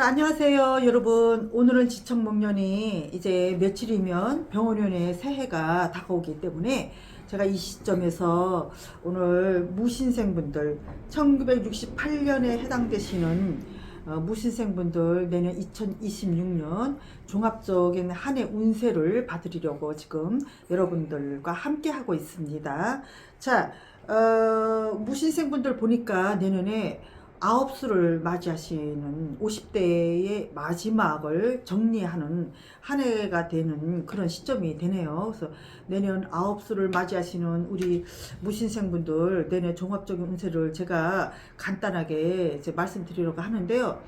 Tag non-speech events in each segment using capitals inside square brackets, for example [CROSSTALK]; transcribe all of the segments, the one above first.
자, 안녕하세요, 여러분. 오늘은 지청목련이 이제 며칠이면 병원연의 새해가 다가오기 때문에 제가 이 시점에서 오늘 무신생분들 1968년에 해당되시는 어, 무신생분들 내년 2026년 종합적인 한 해 운세를 봐드리려고 지금 여러분들과 함께 하고 있습니다. 자, 어, 무신생분들 보니까 내년에 아홉 수를 맞이하시는 50대의 마지막을 정리하는 한 해가 되는 그런 시점이 되네요. 그래서 내년 아홉 수를 맞이하시는 우리 무신생분들 내년 종합적인 운세를 제가 간단하게 이제 말씀드리려고 하는데요.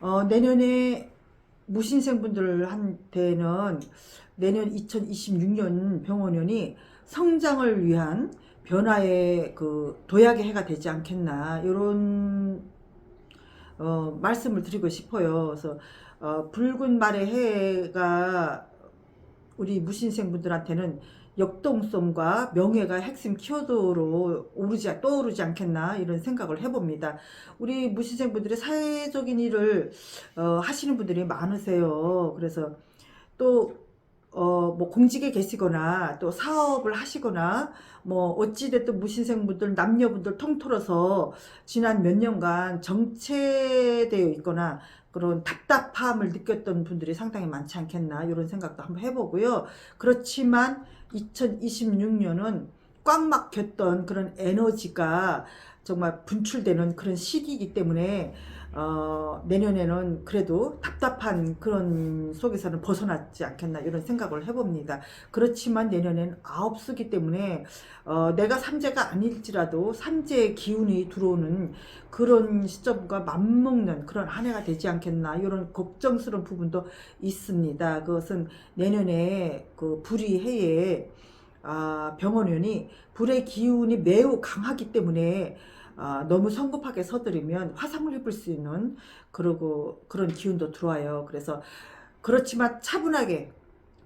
어, 내년에 무신생분들한테는 내년 2026년 병원연이 성장을 위한 변화의 그 도약의 해가 되지 않겠나 이런 어, 말씀을 드리고 싶어요. 그래서 어, 붉은 말의 해가 우리 무신생 분들한테는 역동성과 명예가 핵심 키워드로 오르지 떠오르지 않겠나 이런 생각을 해봅니다. 우리 무신생 분들이 사회적인 일을 어, 하시는 분들이 많으세요. 그래서 또 어, 뭐 공직에 계시거나 또 사업을 하시거나 뭐 어찌됐든 무신생분들 남녀분들 통틀어서 지난 몇 년간 정체되어 있거나 그런 답답함을 느꼈던 분들이 상당히 많지 않겠나 이런 생각도 한번 해보고요. 그렇지만 2026년은 꽉 막혔던 그런 에너지가 정말 분출되는 그런 시기이기 때문에 어, 내년에는 그래도 답답한 그런 속에서는 벗어났지 않겠나 이런 생각을 해봅니다. 그렇지만 내년엔 아홉 수기 때문에 어, 내가 삼재가 아닐지라도 삼재의 기운이 들어오는 그런 시점과 맞먹는 그런 한 해가 되지 않겠나 이런 걱정스러운 부분도 있습니다. 그것은 내년에 그 불이 해에 아, 병원연이 불의 기운이 매우 강하기 때문에 아, 너무 성급하게 서두르면 화상을 입을 수 있는 그러고 그런 기운도 들어와요. 그래서 그렇지만 차분하게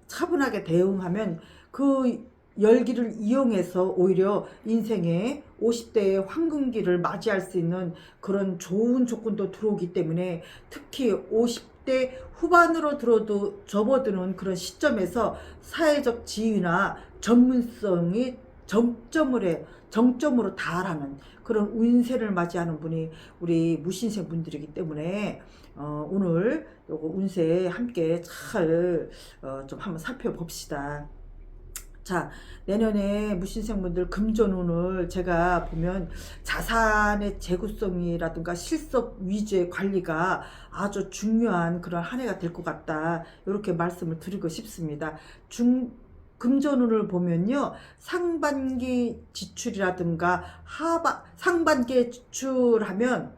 차분하게 대응하면 그 열기를 이용해서 오히려 인생의 50대의 황금기를 맞이할 수 있는 그런 좋은 조건도 들어오기 때문에 특히 50대 후반으로 들어도 접어드는 그런 시점에서 사회적 지위나 전문성이 정점을 해 정점으로 달하는 그런 운세를 맞이하는 분이 우리 무신생 분들이기 때문에 어, 오늘 요거 운세 함께 잘 어, 좀 한번 살펴봅시다. 자, 내년에 무신생분들 금전운을 제가 보면 자산의 재구성이라든가 실속 위주의 관리가 아주 중요한 그런 한 해가 될 것 같다. 이렇게 말씀을 드리고 싶습니다. 중, 금전운을 보면요. 상반기 지출이라든가 하반, 상반기에 지출하면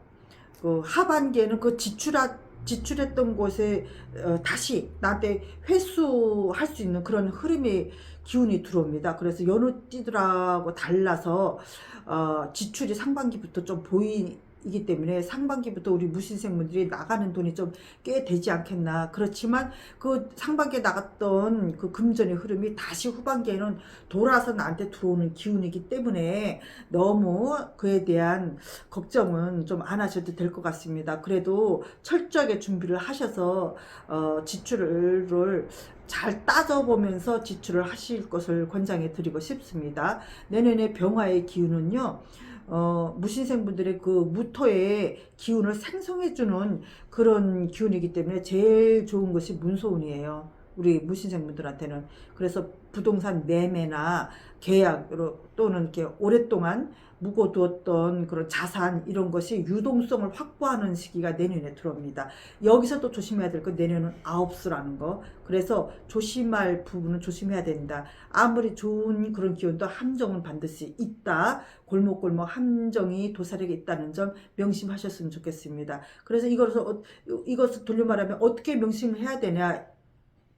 그 하반기에는 그 지출하, 지출했던 곳에 어, 다시 나한테 회수할 수 있는 그런 흐름이 기운이 들어옵니다. 그래서 여느 띠들하고 달라서 어, 지출이 상반기부터 좀 보이 기 때문에 상반기부터 우리 무신생분들이 나가는 돈이 좀 꽤 되지 않겠나. 그렇지만 그 상반기에 나갔던 그 금전의 흐름이 다시 후반기에는 돌아서 나한테 들어오는 기운이기 때문에 너무 그에 대한 걱정은 좀 안 하셔도 될 것 같습니다. 그래도 철저하게 준비를 하셔서 어, 지출을 잘 따져보면서 지출을 하실 것을 권장해 드리고 싶습니다. 내년에 병화의 기운은요, 어, 무신생 분들의 그 무토의 기운을 생성해주는 그런 기운이기 때문에 제일 좋은 것이 문소운이에요. 우리 무신생분들한테는. 그래서 부동산 매매나 계약으로 또는 이렇게 오랫동안 묵어두었던 그런 자산 이런 것이 유동성을 확보하는 시기가 내년에 들어옵니다. 여기서 또 조심해야 될 건 내년은 아홉수라는 거. 그래서 조심할 부분은 조심해야 된다. 아무리 좋은 그런 기운도 함정은 반드시 있다. 골목골목 함정이 도사리게 있다는 점 명심하셨으면 좋겠습니다. 그래서 이것을 어- 이것을 돌려 말하면 어떻게 명심을 해야 되냐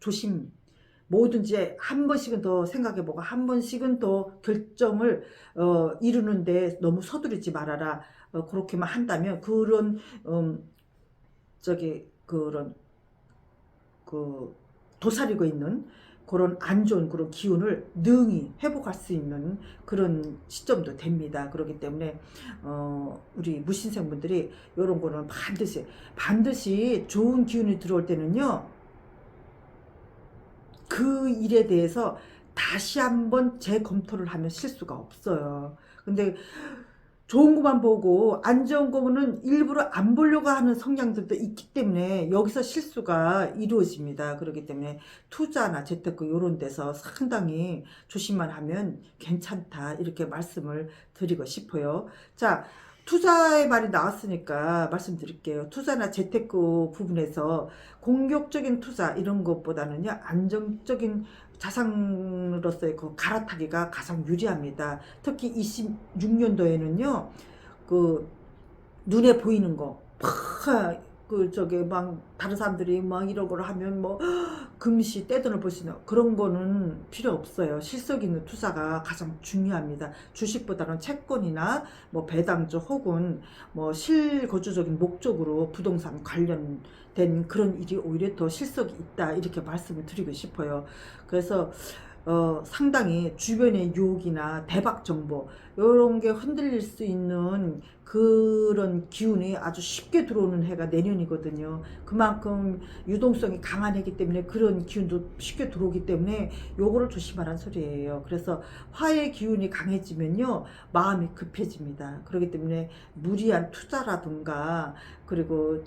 조심. 뭐든지 한 번씩은 더 생각해보고 한 번씩은 더 결정을 어, 이루는데 너무 서두르지 말아라. 어, 그렇게만 한다면 그런 음, 저기 그런 그 도사리고 있는 그런 안 좋은 그런 기운을 능히 회복할 수 있는 그런 시점도 됩니다. 그렇기 때문에 어 우리 무신생 분들이 이런 거는 반드시 반드시 좋은 기운이 들어올 때는요. 그 일에 대해서 다시 한번 재검토를 하면 실수가 없어요. 근데 좋은 것만 보고 안 좋은 거는 일부러 안 보려고 하는 성향들도 있기 때문에 여기서 실수가 이루어집니다. 그렇기 때문에 투자나 재테크 이런 데서 상당히 조심만 하면 괜찮다 이렇게 말씀을 드리고 싶어요. 자 투자의 말이 나왔으니까 말씀드릴게요. 투자나 재테크 부분에서 공격적인 투자 이런 것보다는요 안정적인 자산으로서의 그 갈아타기가 가장 유리합니다. 특히 26년도에는요, 그 눈에 보이는 거, 팍, 그 저기 막 다른 사람들이 막 이런 걸 하면 뭐 [GASPS] 금시 떼돈을 있는 그런 거는 필요 없어요. 실속 있는 투자가 가장 중요합니다. 주식보다는 채권이나 뭐 배당주 혹은 뭐 실거주적인 목적으로 부동산 관련된 그런 일이 오히려 더 실속이 있다 이렇게 말씀을 드리고 싶어요. 그래서 어, 상당히 주변의 유혹이나 대박 정보 이런 게 흔들릴 수 있는 그런 기운이 아주 쉽게 들어오는 해가 내년이거든요. 그만큼 유동성이 강한 해기 때문에 그런 기운도 쉽게 들어오기 때문에 요거를 조심하라는 소리예요. 그래서 화의 기운이 강해지면요 마음이 급해집니다. 그렇기 때문에 무리한 투자라든가 그리고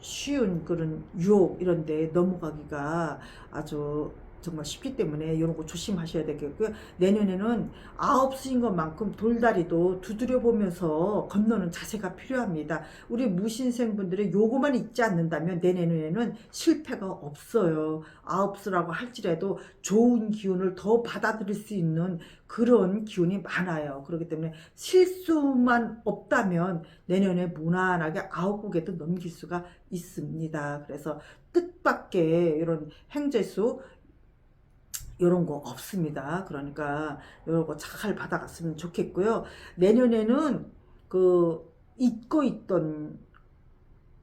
쉬운 그런 유혹 이런 데 넘어가기가 아주 정말 쉽기 때문에 이런 거 조심하셔야 되겠고요. 내년에는 아홉 수인 것만큼 돌다리도 두드려 보면서 건너는 자세가 필요합니다. 우리 무신생 분들이 요거만 잊지 않는다면 내년에는 실패가 없어요. 아홉 수라고 할지라도 좋은 기운을 더 받아들일 수 있는 그런 기운이 많아요. 그렇기 때문에 실수만 없다면 내년에 무난하게 아홉 곡에도 넘길 수가 있습니다. 그래서 뜻밖의 이런 행재수 이런 거 없습니다. 그러니까 이런 거 잘 받아갔으면 좋겠고요. 내년에는 그 잊고 있던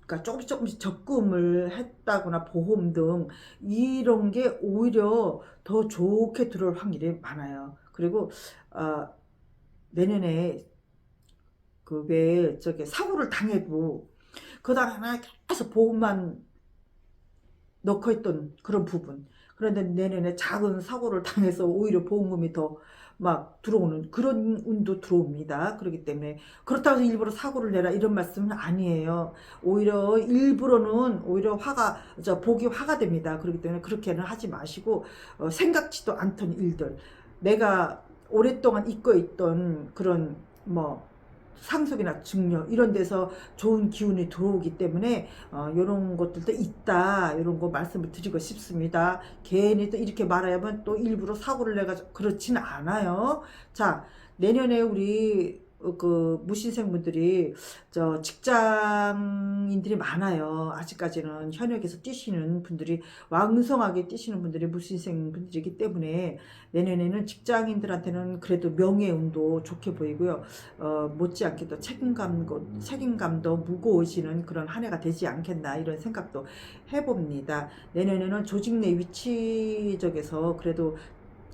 그러니까 조금씩 조금씩 적금을 했다거나 보험 등 이런 게 오히려 더 좋게 들어올 확률이 많아요. 그리고 어, 내년에 그왜 저기 사고를 당해도 그다음 하나 계속 보험만 넣고 있던 그런 부분 그런데 내년에 작은 사고를 당해서 오히려 보험금이 더 막 들어오는 그런 운도 들어옵니다. 그렇기 때문에 그렇다고 해서 일부러 사고를 내라 이런 말씀은 아니에요. 오히려 일부러는 오히려 화가 저 복이 화가 됩니다. 그렇기 때문에 그렇게는 하지 마시고 어, 생각지도 않던 일들 내가 오랫동안 잊고 있던 그런 뭐 상속이나 증여 이런 데서 좋은 기운이 들어오기 때문에 어, 이런 것들도 있다 이런 거 말씀을 드리고 싶습니다. 괜히 또 이렇게 말하면 또 일부러 사고를 내가 그렇지는 않아요. 자 내년에 우리 어, 그 무신생분들이 저 직장인들이 많아요. 아직까지는 현역에서 뛰시는 분들이 왕성하게 뛰시는 분들이 무신생 분들이기 때문에 내년에는 직장인들한테는 그래도 명예운도 좋게 보이고요. 어, 못지않게 또 책임감, 책임감도 무거워지는 그런 한 해가 되지 않겠나 이런 생각도 해봅니다. 내년에는 조직 내 위치적에서 그래도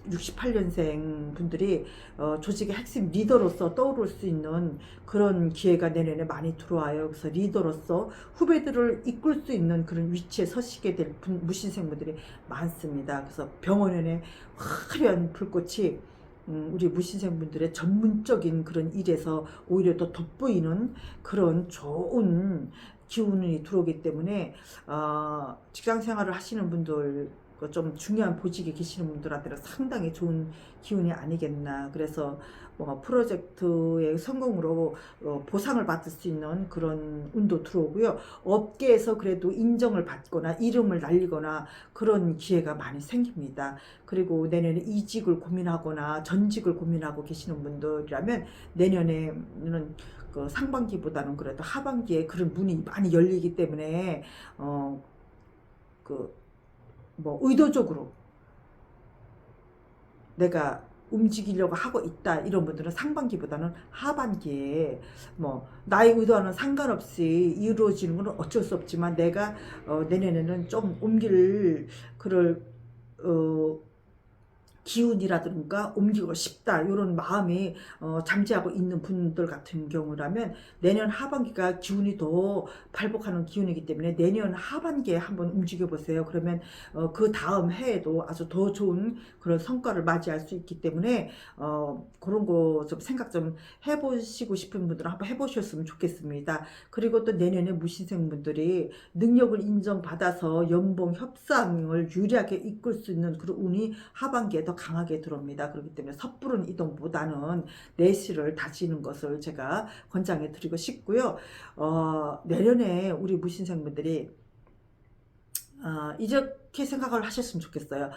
68년생 분들이 어, 조직의 핵심 리더로서 떠오를 수 있는 그런 기회가 내년에 많이 들어와요. 그래서 리더로서 후배들을 이끌 수 있는 그런 위치에 서시게 될 분, 무신생분들이 많습니다. 그래서 병원에 화려한 불꽃이 음, 우리 무신생분들의 전문적인 그런 일에서 오히려 더 돋보이는 그런 좋은 기운이 들어오기 때문에 어, 직장 생활을 하시는 분들 그 좀 중요한 보직에 계시는 분들한테는 상당히 좋은 기운이 아니겠나. 그래서 뭐 프로젝트의 성공으로 어 보상을 받을 수 있는 그런 운도 들어오고요. 업계에서 그래도 인정을 받거나 이름을 날리거나 그런 기회가 많이 생깁니다. 그리고 내년에 이직을 고민하거나 전직을 고민하고 계시는 분들이라면 내년에는 그 상반기보다는 그래도 하반기에 그런 문이 많이 열리기 때문에 어그 뭐 의도적으로 내가 움직이려고 하고 있다 이런 분들은 상반기보다는 하반기에 뭐 나의 의도와는 상관없이 이루어지는 건 어쩔 수 없지만 내가 어 내년에는 좀 옮길 그럴 어, 기운이라든가 옮기고 싶다 이런 마음이 어, 잠재하고 있는 분들 같은 경우라면 내년 하반기가 기운이 더 발복하는 기운이기 때문에 내년 하반기에 한번 움직여 보세요. 그러면 어, 그 다음 해에도 아주 더 좋은 그런 성과를 맞이할 수 있기 때문에 어, 그런 거 좀 생각 좀 해보시고 싶은 분들은 한번 해보셨으면 좋겠습니다. 그리고 또 내년에 무신생 분들이 능력을 인정받아서 연봉 협상을 유리하게 이끌 수 있는 그런 운이 하반기에 더 강하게 들어옵니다. 그렇기 때문에 섣부른 이동보다는 내실을 다지는 것을 제가 권장해 드리고 싶고요. 어, 내년에 우리 무신생분들이 어, 이렇게 생각을 하셨으면 좋겠어요.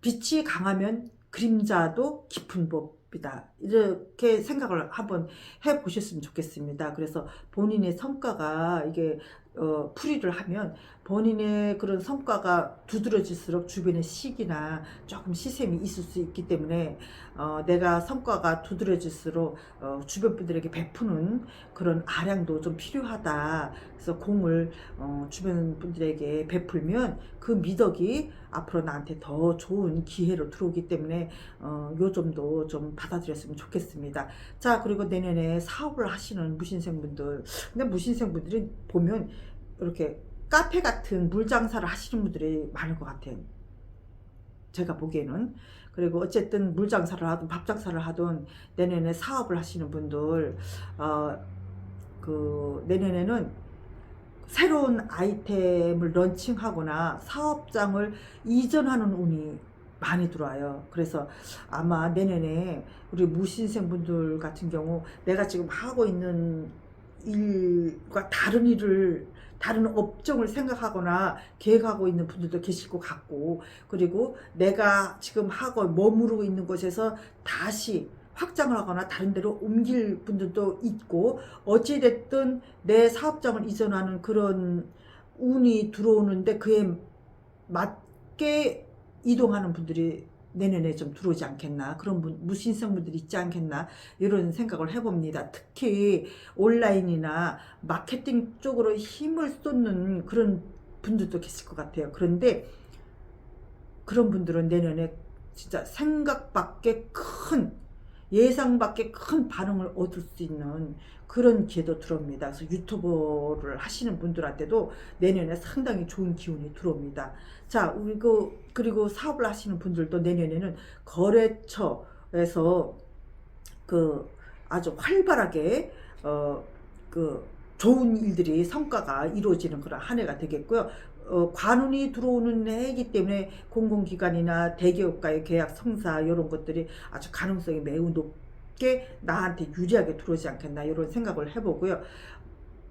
빛이 강하면 그림자도 깊은 법이다. 이렇게 생각을 한번 해 보셨으면 좋겠습니다. 그래서 본인의 성과가 이게 어, 풀이를 하면 본인의 그런 성과가 두드러질수록 주변의 시기나 조금 시샘이 있을 수 있기 때문에 어, 내가 성과가 두드러질수록 어, 주변 분들에게 베푸는 그런 아량도 좀 필요하다. 그래서 공을 어, 주변 분들에게 베풀면 그 미덕이 앞으로 나한테 더 좋은 기회로 들어오기 때문에 어, 요 점도 좀 받아들였으면 좋겠습니다. 자 그리고 내년에 사업을 하시는 무신생분들 근데 무신생분들이 보면 이렇게 카페 같은 물 장사를 하시는 분들이 많을 것 같아요. 제가 보기에는 그리고 어쨌든 물 장사를 하든 밥 장사를 하든 내년에 사업을 하시는 분들 어 그 내년에는 새로운 아이템을 런칭하거나 사업장을 이전하는 운이 많이 들어와요. 그래서 아마 내년에 우리 무신생 분들 같은 경우 내가 지금 하고 있는 일과 다른 일을 다른 업종을 생각하거나 계획하고 있는 분들도 계실 것 같고 그리고 내가 지금 하고 머무르고 있는 곳에서 다시 확장을 하거나 다른 데로 옮길 분들도 있고 어찌됐든 내 사업장을 이전하는 그런 운이 들어오는데 그에 맞게 이동하는 분들이 내년에 좀 들어오지 않겠나 그런 분, 무신성 분들이 있지 않겠나 이런 생각을 해봅니다. 특히 온라인이나 마케팅 쪽으로 힘을 쏟는 그런 분들도 계실 것 같아요. 그런데 그런 분들은 내년에 진짜 생각밖에 큰 예상밖에 큰 반응을 얻을 수 있는 그런 기회도 들어옵니다. 그래서 유튜버를 하시는 분들한테도 내년에 상당히 좋은 기운이 들어옵니다. 자, 그리고, 그리고 사업을 하시는 분들도 내년에는 거래처에서 그 아주 활발하게, 어, 그 좋은 일들이 성과가 이루어지는 그런 한 해가 되겠고요. 어, 관운이 들어오는 해이기 때문에 공공기관이나 대기업과의 계약 성사 이런 것들이 아주 가능성이 매우 높게 나한테 유리하게 들어오지 않겠나 이런 생각을 해보고요.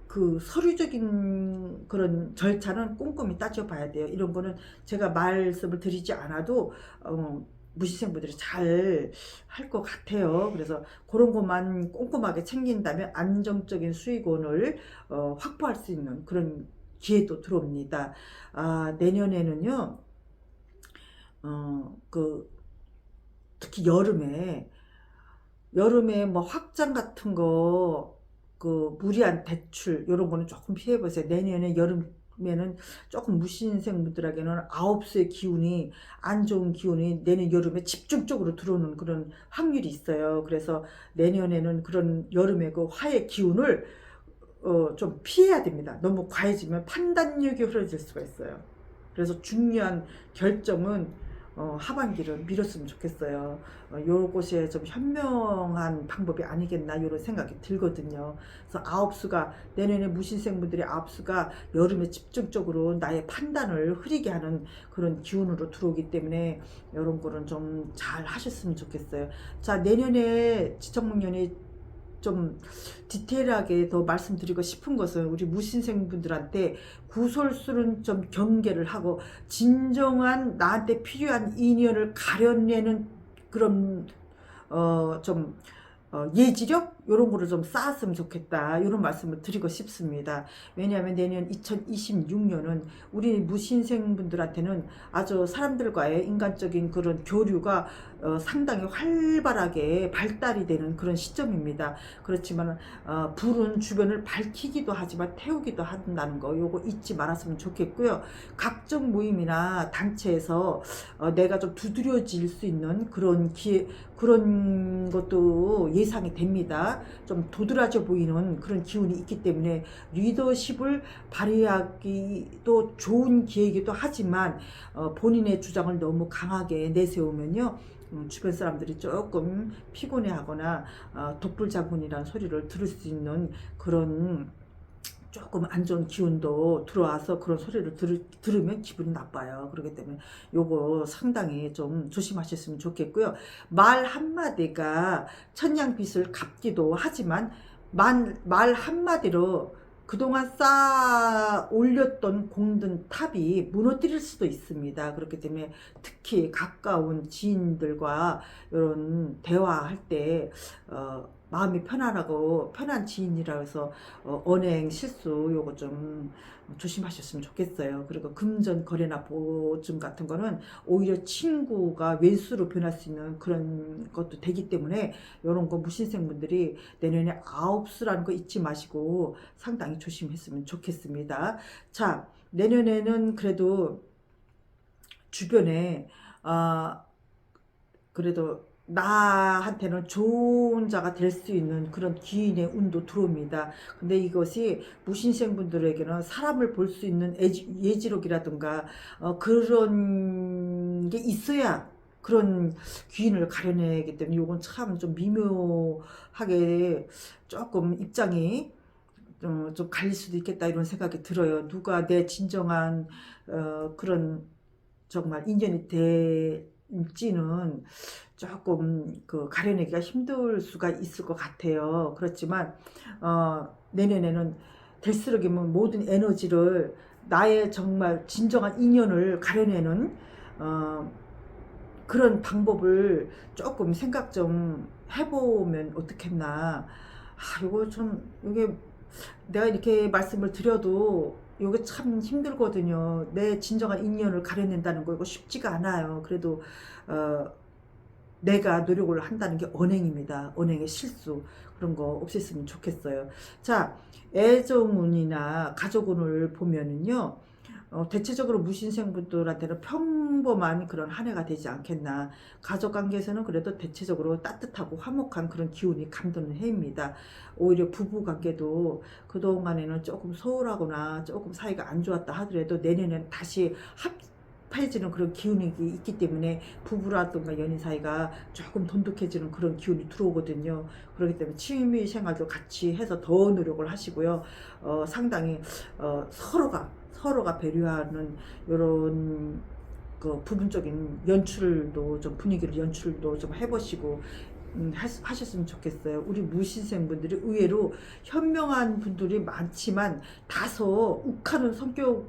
그 서류적인 그런 절차는 꼼꼼히 따져봐야 돼요. 이런 거는 제가 말씀을 드리지 않아도 어, 무시생분들이 잘 할 것 같아요. 그래서 그런 것만 꼼꼼하게 챙긴다면 안정적인 수익원을 어, 확보할 수 있는 그런 기회도 들어옵니다. 아, 내년에는요, 어, 그, 특히 여름에, 여름에 뭐 확장 같은 거, 그 무리한 대출, 이런 거는 조금 피해보세요. 내년에 여름에는 조금 무신생 분들에게는 아홉 수의 기운이, 안 좋은 기운이 내년 여름에 집중적으로 들어오는 그런 확률이 있어요. 그래서 내년에는 그런 여름의 그 화의 기운을 어, 좀 피해야 됩니다. 너무 과해지면 판단력이 흐려질 수가 있어요. 그래서 중요한 결정은 어, 하반기를 미뤘으면 좋겠어요. 어, 요것에 좀 현명한 방법이 아니겠나 이런 생각이 들거든요. 그래서 아홉 수가 내년에 무신생분들의 아홉 수가 여름에 집중적으로 나의 판단을 흐리게 하는 그런 기운으로 들어오기 때문에 이런 거는 좀 잘 하셨으면 좋겠어요. 자 내년에 지청목년이 좀 디테일하게 더 말씀드리고 싶은 것은 우리 무신생분들한테 구설수는 좀 경계를 하고 진정한 나한테 필요한 인연을 가려내는 그런 어좀 어, 예지력 요런 거를 좀 쌓았으면 좋겠다. 이런 말씀을 드리고 싶습니다. 왜냐하면 내년 2026년은 우리 무신생 분들한테는 아주 사람들과의 인간적인 그런 교류가 어, 상당히 활발하게 발달이 되는 그런 시점입니다. 그렇지만 어, 불은 주변을 밝히기도 하지만 태우기도 한다는 거 요거 잊지 말았으면 좋겠고요. 각종 모임이나 단체에서 어, 내가 좀 두드려질 수 있는 그런 기회 그런 것도 예상이 됩니다. 좀 도드라져 보이는 그런 기운이 있기 때문에 리더십을 발휘하기도 좋은 기회이기도 하지만 어, 본인의 주장을 너무 강하게 내세우면요. 음, 주변 사람들이 조금 피곤해하거나 어, 독불장군이라는 소리를 들을 수 있는 그런 조금 안 좋은 기운도 들어와서 그런 소리를 들, 들으면 기분이 나빠요. 그렇기 때문에 요거 상당히 좀 조심하셨으면 좋겠고요. 말 한마디가 천냥빚을 갚기도 하지만 말, 말 한마디로 그동안 쌓아 올렸던 공든 탑이 무너뜨릴 수도 있습니다. 그렇기 때문에 특히 가까운 지인들과 이런 대화할 때, 어, 마음이 편안하고 편한 지인이라 해서 어, 언행 실수 요거 좀 조심하셨으면 좋겠어요. 그리고 금전 거래나 보증 같은 거는 오히려 친구가 왼수로 변할 수 있는 그런 것도 되기 때문에 이런 거 무신생 분들이 내년에 아홉수라는 거 잊지 마시고 상당히 조심했으면 좋겠습니다. 자, 내년에는 그래도 주변에 아 그래도 나한테는 좋은 자가 될 수 있는 그런 기인의 운도 들어옵니다. 근데 이것이 무신생분들에게는 사람을 볼 수 있는 예지, 예지력이라든가 어, 그런 게 있어야 그런 귀인을 가려내기 때문에 이건 참 좀 미묘하게 조금 입장이 어, 좀 갈릴 수도 있겠다 이런 생각이 들어요. 누가 내 진정한 어, 그런 정말 인연이 될 지는 조금 그 가려내기가 힘들 수가 있을 것 같아요. 그렇지만 어, 내년에는 될수록이면 모든 에너지를 나의 정말 진정한 인연을 가려내는 어, 그런 방법을 조금 생각 좀 해보면 어떻겠나. 아, 이거 좀 이게 내가 이렇게 말씀을 드려도 이게 참 힘들거든요. 내 진정한 인연을 가려낸다는 거 이거 쉽지가 않아요. 그래도 어, 내가 노력을 한다는 게 언행입니다. 언행의 실수 그런 거 없앴으면 좋겠어요. 자, 애정운이나 가족운을 보면은요. 어, 대체적으로 무신생분들한테는 평범한 그런 한 해가 되지 않겠나. 가족 관계에서는 그래도 대체적으로 따뜻하고 화목한 그런 기운이 감도는 해입니다. 오히려 부부 관계도 그동안에는 조금 소홀하거나 조금 사이가 안 좋았다 하더라도 내년에는 다시 합, 합해지는 그런 기운이 있기 때문에 부부라든가 연인 사이가 조금 돈독해지는 그런 기운이 들어오거든요. 그렇기 때문에 취미 생활도 같이 해서 더 노력을 하시고요. 어, 상당히 어, 서로가 서로가 배려하는 이런 그 부분적인 연출도 좀 분위기를 연출도 좀 해보시고 음, 하셨으면 좋겠어요. 우리 무신생 분들이 의외로 현명한 분들이 많지만 다소 욱하는 성격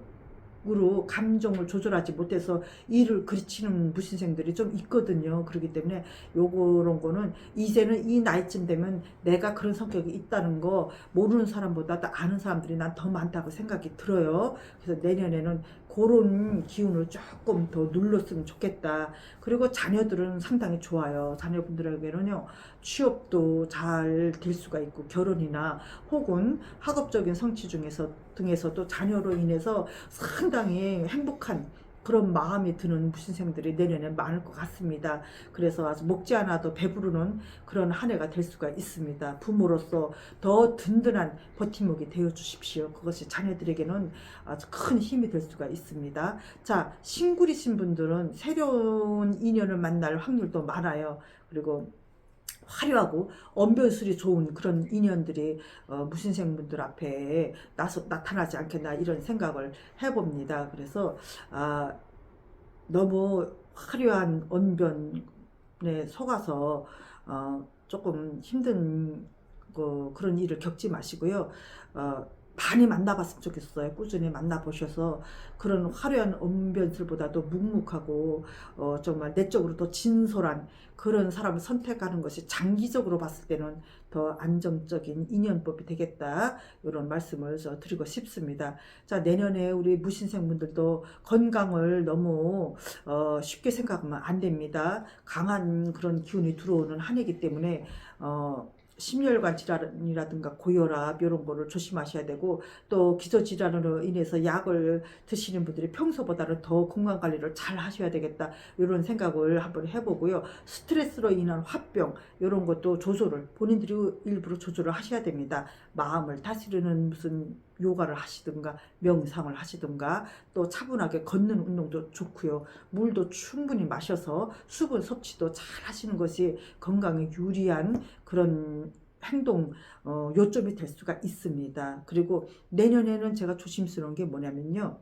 으로 감정을 조절하지 못해서 일을 그르치는 무신생들이 좀 있거든요. 그렇기 때문에 요런 거는 이제는 이 나이쯤 되면 내가 그런 성격이 있다는 거 모르는 사람보다 아는 사람들이 난 더 많다고 생각이 들어요. 그래서 내년에는 그런 기운을 조금 더 눌렀으면 좋겠다. 그리고 자녀들은 상당히 좋아요. 자녀분들에게는요, 취업도 잘 될 수가 있고, 결혼이나 혹은 학업적인 성취 중에서 등에서도 자녀로 인해서 상당히 행복한 그런 마음이 드는 무신생들이 내년에 많을 것 같습니다. 그래서 아주 먹지 않아도 배부르는 그런 한 해가 될 수가 있습니다. 부모로서 더 든든한 버팀목이 되어 주십시오. 그것이 자녀들에게는 아주 큰 힘이 될 수가 있습니다. 자, 신구리신 분들은 새로운 인연을 만날 확률도 많아요. 그리고 화려하고 언변술이 좋은 그런 인연들이 어, 무신생분들 앞에 나서, 나타나지 않겠나 이런 생각을 해봅니다. 그래서 아, 너무 화려한 언변에 속아서 어, 조금 힘든 그, 그런 일을 겪지 마시고요. 어, 많이 만나봤으면 좋겠어요. 꾸준히 만나보셔서 그런 화려한 언변들보다도 묵묵하고 어, 정말 내적으로 더 진솔한 그런 사람을 선택하는 것이 장기적으로 봤을 때는 더 안정적인 인연법이 되겠다 이런 말씀을 저 드리고 싶습니다. 자 내년에 우리 무신생분들도 건강을 너무 어, 쉽게 생각하면 안 됩니다. 강한 그런 기운이 들어오는 한 해이기 때문에 어, 심혈관 질환이라든가 고혈압 이런 거를 조심하셔야 되고 또 기저 질환으로 인해서 약을 드시는 분들이 평소보다는 더 건강 관리를 잘 하셔야 되겠다. 이런 생각을 한번 해보고요. 스트레스로 인한 화병 이런 것도 조절을 본인들이 일부러 조절을 하셔야 됩니다 마음을 다스리는 무슨 요가를 하시든가 명상을 하시든가 또 차분하게 걷는 운동도 좋고요 물도 충분히 마셔서 수분 섭취도 잘 하시는 것이 건강에 유리한 그런 행동 어, 요점이 될 수가 있습니다. 그리고 내년에는 제가 조심스러운 게 뭐냐면요.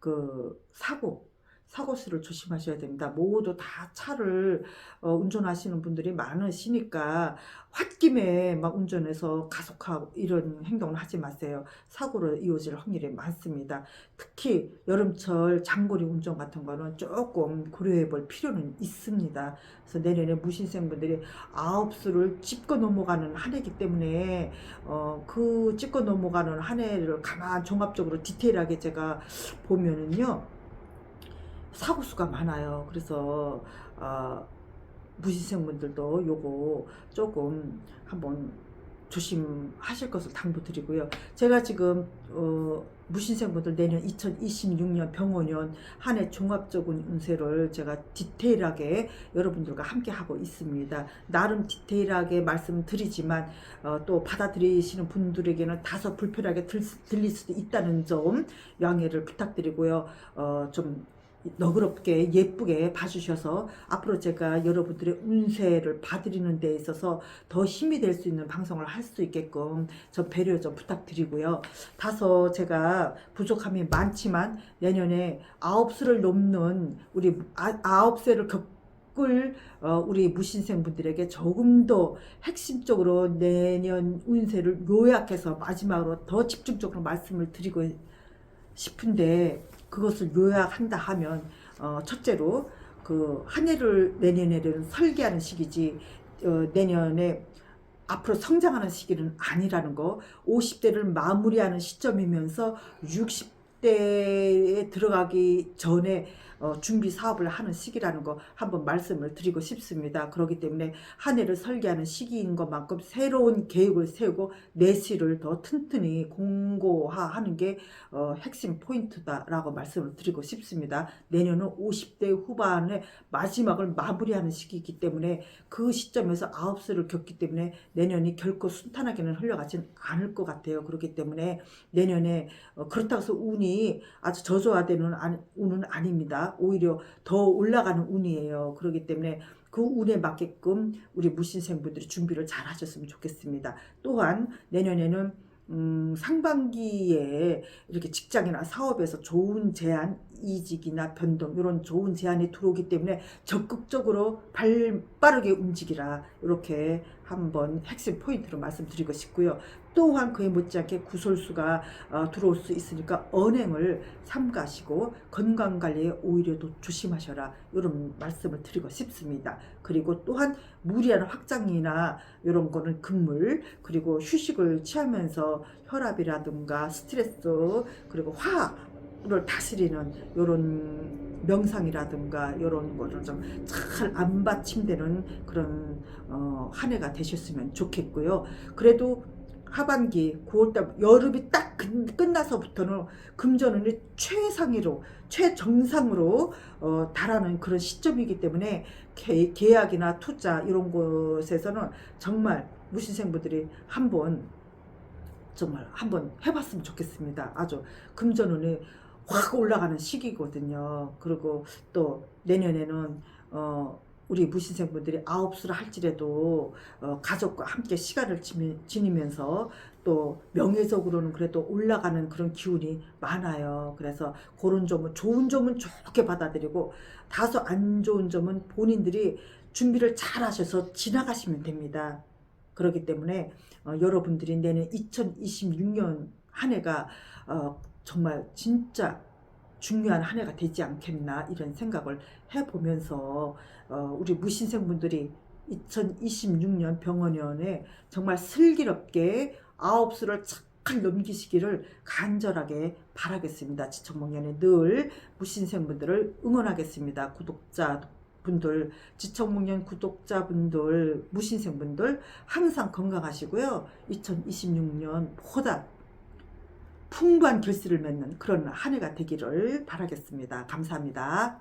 그 사고 사고 수를 조심하셔야 됩니다. 모두 다 차를 어, 운전하시는 분들이 많으시니까 홧김에 막 운전해서 가속하고 이런 행동을 하지 마세요. 사고로 이어질 확률이 많습니다. 특히 여름철 장거리 운전 같은 거는 조금 고려해 볼 필요는 있습니다. 그래서 내년에 무신생분들이 아홉 수를 짚고 넘어가는 한 해이기 때문에 어, 그 짚고 넘어가는 한 해를 가만 종합적으로 디테일하게 제가 보면은요. 사고 수가 많아요. 그래서 어, 무신생분들도 요거 조금 한번 조심하실 것을 당부드리고요. 제가 지금 어, 무신생분들 내년 2026년 병원년 한 해 종합적인 운세를 제가 디테일하게 여러분들과 함께 하고 있습니다. 나름 디테일하게 말씀드리지만 어, 또 받아들이시는 분들에게는 다소 불편하게 들, 들릴 수도 있다는 점 양해를 부탁드리고요. 어, 좀 너그럽게 예쁘게 봐주셔서 앞으로 제가 여러분들의 운세를 봐드리는 데 있어서 더 힘이 될 수 있는 방송을 할 수 있게끔 좀 배려 좀 부탁드리고요. 다소 제가 부족함이 많지만 내년에 아홉 수를 넘는 우리 아, 아홉 세를 겪을 어, 우리 무신생 분들에게 조금 더 핵심적으로 내년 운세를 요약해서 마지막으로 더 집중적으로 말씀을 드리고 싶은데 그것을 요약한다 하면 어, 첫째로 그 한 해를 내년에는 설계하는 시기지 어, 내년에 앞으로 성장하는 시기는 아니라는 거. 50대를 마무리하는 시점이면서 60대에 들어가기 전에 어, 준비 사업을 하는 시기라는 거 한번 말씀을 드리고 싶습니다. 그렇기 때문에 한 해를 설계하는 시기인 것만큼 새로운 계획을 세우고 내실을 더 튼튼히 공고화하는 게 어, 핵심 포인트다라고 말씀을 드리고 싶습니다. 내년은 50대 후반의 마지막을 마무리하는 시기이기 때문에 그 시점에서 아홉 수를 겪기 때문에 내년이 결코 순탄하게는 흘러가진 않을 것 같아요. 그렇기 때문에 내년에 어, 그렇다고 해서 운이 아주 저조화되는 안- 운은 아닙니다. 오히려 더 올라가는 운이에요. 그렇기 때문에 그 운에 맞게끔 우리 무신생분들이 준비를 잘 하셨으면 좋겠습니다. 또한 내년에는 음, 상반기에 이렇게 직장이나 사업에서 좋은 제안, 이직이나 변동 이런 좋은 제안이 들어오기 때문에 적극적으로 발 빠르게 움직이라 이렇게 한번 핵심 포인트로 말씀드리고 싶고요. 또한 그에 못지않게 구설수가 어, 들어올 수 있으니까 언행을 삼가시고 건강 관리에 오히려 더 조심하셔라 이런 말씀을 드리고 싶습니다. 그리고 또한 무리한 확장이나 이런 거는 금물 그리고 휴식을 취하면서 혈압이라든가 스트레스 그리고 화를 다스리는 이런 명상이라든가 이런 거를 좀 잘 안 받침되는 그런 어, 한 해가 되셨으면 좋겠고요. 그래도 하반기 9월달 여름이 딱 끝- 끝나서부터는 금전운이 최상위로 최정상으로 어, 달하는 그런 시점이기 때문에 계, 계약이나 투자 이런 곳에서는 정말 무신생분들이 한번 정말 한번 해봤으면 좋겠습니다. 아주 금전운이 확 올라가는 시기거든요. 그리고 또 내년에는 어, 우리 무신생분들이 아홉 수를 할지라도 어, 가족과 함께 시간을 지니- 지니면서 또 명예적으로는 그래도 올라가는 그런 기운이 많아요. 그래서 그런 점은 좋은 점은 좋게 받아들이고 다소 안 좋은 점은 본인들이 준비를 잘 하셔서 지나가시면 됩니다. 그렇기 때문에 어, 여러분들이 내년 2026년 한 해가 어, 정말 진짜 중요한 한 해가 되지 않겠나 이런 생각을 해보면서 어, 우리 무신생분들이 2026년 병원연에 정말 슬기롭게 아홉 수를 착할 넘기시기를 간절하게 바라겠습니다. 지청목년에 늘 무신생분들을 응원하겠습니다. 구독자 분들, 지청목년 구독자분들, 무신생분들 항상 건강하시고요. 2026년 보다 풍부한 결실을 맺는 그런 한 해가 되기를 바라겠습니다. 감사합니다.